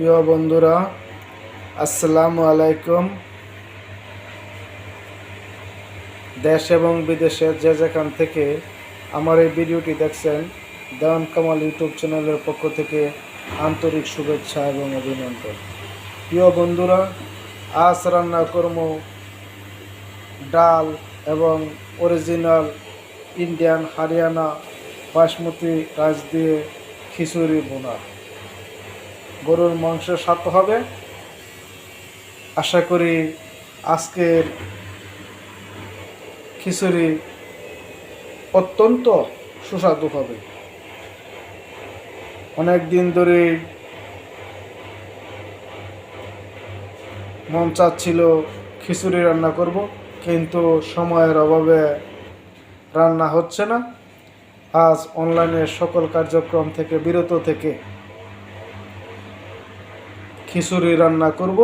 প্রিয় বন্ধুরা, আসসালামু আলাইকুম। দেশ এবং বিদেশের যে যেখান থেকে আমার এই ভিডিওটি দেখছেন দেওয়ান কামাল ইউটিউব চ্যানেলের পক্ষ থেকে আন্তরিক শুভেচ্ছা এবং অভিনন্দন। প্রিয় বন্ধুরা, আজ রান্না করব ডাল এবং original Indian Haryana basmati rice দিয়ে খিচুড়ি বোনা। গরুর মাংস স্বাদ হবে। আশা করি আজকের খিচুড়ি অত্যন্ত সুস্বাদু হবে। অনেক দিন ধরে মন চাচ্ছিল খিচুড়ি রান্না করব, কিন্তু সময়ের অভাবে রান্না হচ্ছে না। আজ অনলাইনের সকল কার্যক্রম থেকে, বিরত থেকে খিচুড়ি রান্না করব।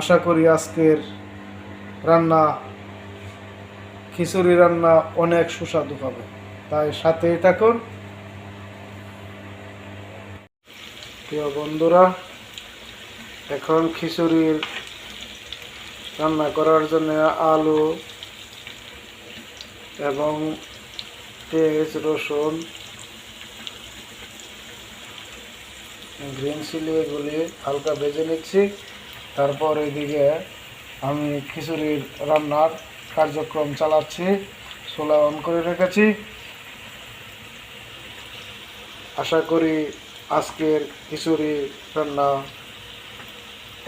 আশা করি আজকের রান্না, খিচুড়ি রান্না অনেক সুস্বাদু হবে। তাই সাথেই থাকুন। প্রিয় বন্ধুরা, এখন খিচুড়ির রান্না করার জন্য আলু এবং পেঁয়াজ, রসুন গ্রিন চিলি এগুলি হালকা ভেজে নিচ্ছি। তারপর এদিকে আমি খিচুড়ির রান্নার কার্যক্রম চালাচ্ছি, চুলা অন করে রেখেছি। আশা করি আজকের খিচুড়ি রান্না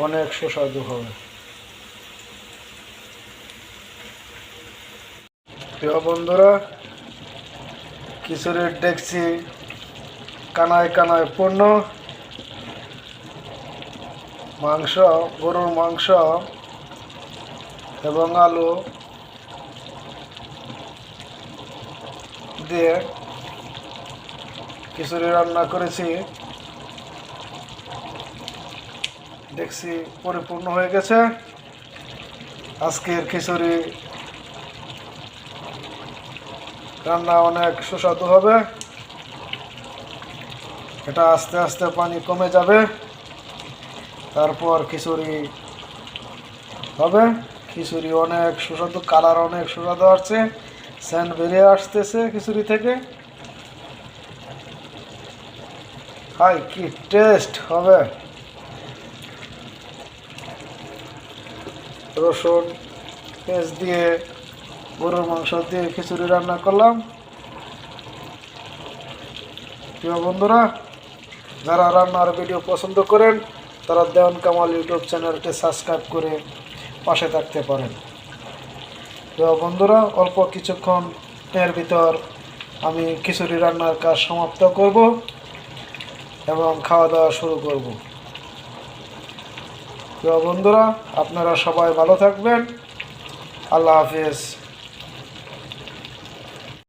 অনেক সুস্বাদু হবে। প্রিয় বন্ধুরা, খিচুড়ির ডেকছি কানায় কানায় পূর্ণ মাংস, গরুর মাংস এবং আলু দিয়ে খিচুড়ি রান্না করেছি। দেখছি পরিপূর্ণ হয়ে গেছে। আজকের খিচুড়ি রান্না অনেক সুস্বাদু হবে। এটা আস্তে আস্তে পানি কমে যাবে। তারপর খিচুড়ি হবে। খিচুড়ি অনেক সুস্বাদু, কালার অনেক সুস্বাদু আসছে। স্যান্ড বেরিয়ে আসতেছে খিচুড়ি থেকে। হাই, কি টেস্ট হবে। রসুন পেঁয়াজ দিয়ে, গরুর মাংস দিয়ে খিচুড়ি রান্না করলাম। প্রিয় বন্ধুরা, যারা রান্নার ভিডিও পছন্দ করেন তারা দেওয়ান কামাল ইউটিউব চ্যানেলকে সাবস্ক্রাইব করে পাশে থাকতে পারেন। প্রিয় বন্ধুরা, অল্প কিছুক্ষণ এর ভিতর আমি খিচুড়ি রান্নার কাজ সমাপ্ত করব এবং খাওয়া দাওয়া শুরু করব। প্রিয় বন্ধুরা, আপনারা সবাই ভালো থাকবেন। আল্লাহ হাফিজ।